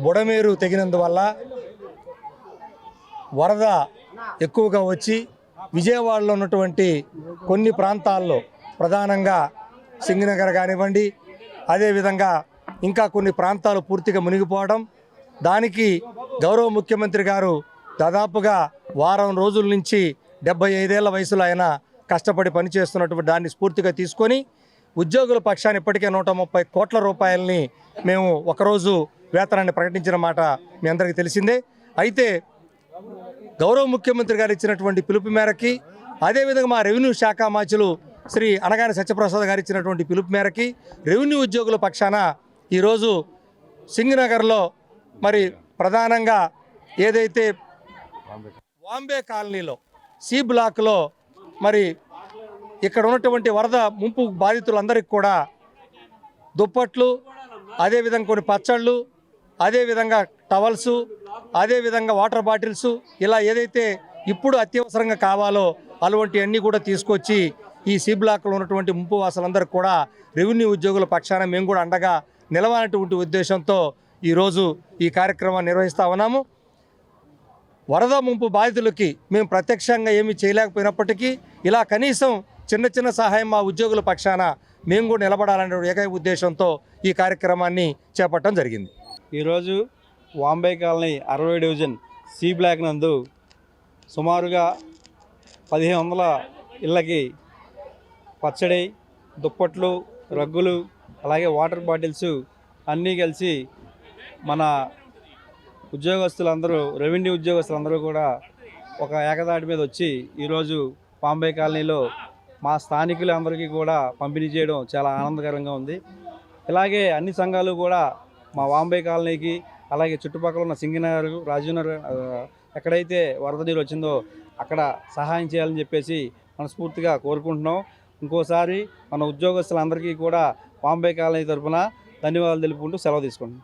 బుడమేరు తెగినందువల్ల వరద ఎక్కువగా వచ్చి విజయవాడలో ఉన్నటువంటి కొన్ని ప్రాంతాల్లో ప్రధానంగా సింగనగర్ కానివ్వండి అదేవిధంగా ఇంకా కొన్ని ప్రాంతాలు పూర్తిగా మునిగిపోవడం దానికి గౌరవ ముఖ్యమంత్రి గారు దాదాపుగా వారం రోజుల నుంచి డెబ్బై ఐదేళ్ళ వయసులో ఆయన కష్టపడి పనిచేస్తున్నటువంటి దాన్ని స్ఫూర్తిగా తీసుకొని ఉద్యోగుల పక్షాన్ని ఇప్పటికే నూట ముప్పై కోట్ల రూపాయలని మేము ఒకరోజు వేతనాన్ని ప్రకటించిన మాట మీ అందరికీ తెలిసిందే. అయితే గౌరవ ముఖ్యమంత్రి గారు ఇచ్చినటువంటి పిలుపు మేరకి అదేవిధంగా మా రెవెన్యూ శాఖ మాచులు శ్రీ అనగాని సత్యప్రసాద్ గారు ఇచ్చినటువంటి పిలుపు మేరకి రెవెన్యూ ఉద్యోగుల పక్షాన ఈరోజు సింగనగర్లో మరి ప్రధానంగా ఏదైతే వాంబే కాలనీలో సి బ్లాక్లో మరి ఇక్కడ ఉన్నటువంటి వరద ముంపు బాధితులందరికీ కూడా దుప్పట్లు అదేవిధంగా కొన్ని పచ్చళ్ళు అదేవిధంగా టవల్స్ అదేవిధంగా వాటర్ బాటిల్స్ ఇలా ఏదైతే ఇప్పుడు అత్యవసరంగా కావాలో అటువంటి అన్నీ కూడా తీసుకొచ్చి ఈ సి బ్లాక్లో ఉన్నటువంటి ముంపు వాసులందరూ కూడా రెవెన్యూ ఉద్యోగుల పక్షాన మేము కూడా అండగా నిలవనటువంటి ఉద్దేశంతో ఈరోజు ఈ కార్యక్రమాన్ని నిర్వహిస్తా ఉన్నాము. వరద ముంపు బాధితులకి మేము ప్రత్యక్షంగా ఏమీ చేయలేకపోయినప్పటికీ ఇలా కనీసం చిన్న చిన్న సహాయం మా ఉద్యోగుల పక్షాన మేము కూడా నిలబడాలనే ఏకైక ఉద్దేశంతో ఈ కార్యక్రమాన్ని చేపట్టడం జరిగింది. ఈరోజు వాంబే కాలనీ అరవై డివిజన్ సి బ్లాక్ నందు సుమారుగా పదిహేను వందల ఇళ్ళకి పచ్చడి దుప్పట్లు రగ్గులు అలాగే వాటర్ బాటిల్స్ అన్నీ కలిసి మన ఉద్యోగస్తులందరూ రెవెన్యూ ఉద్యోగస్తులందరూ కూడా ఒక ఏకదాటి మీద వచ్చి ఈరోజు బాంబే కాలనీలో మా స్థానికులందరికీ కూడా పంపిణీ చేయడం చాలా ఆనందకరంగా ఉంది. ఇలాగే అన్ని సంఘాలు కూడా మా వాంబే కాలనీకి అలాగే చుట్టుపక్కల ఉన్న సింగనగర్ రాజీవ్నగర్ ఎక్కడైతే వరద నీరు వచ్చిందో అక్కడ సహాయం చేయాలని చెప్పేసి మనస్ఫూర్తిగా కోరుకుంటున్నాం. ఇంకోసారి మన ఉద్యోగస్తులందరికీ కూడా వాంబే కాలనీ తరఫున ధన్యవాదాలు తెలుపుకుంటూ సెలవు తీసుకుంటున్నాం.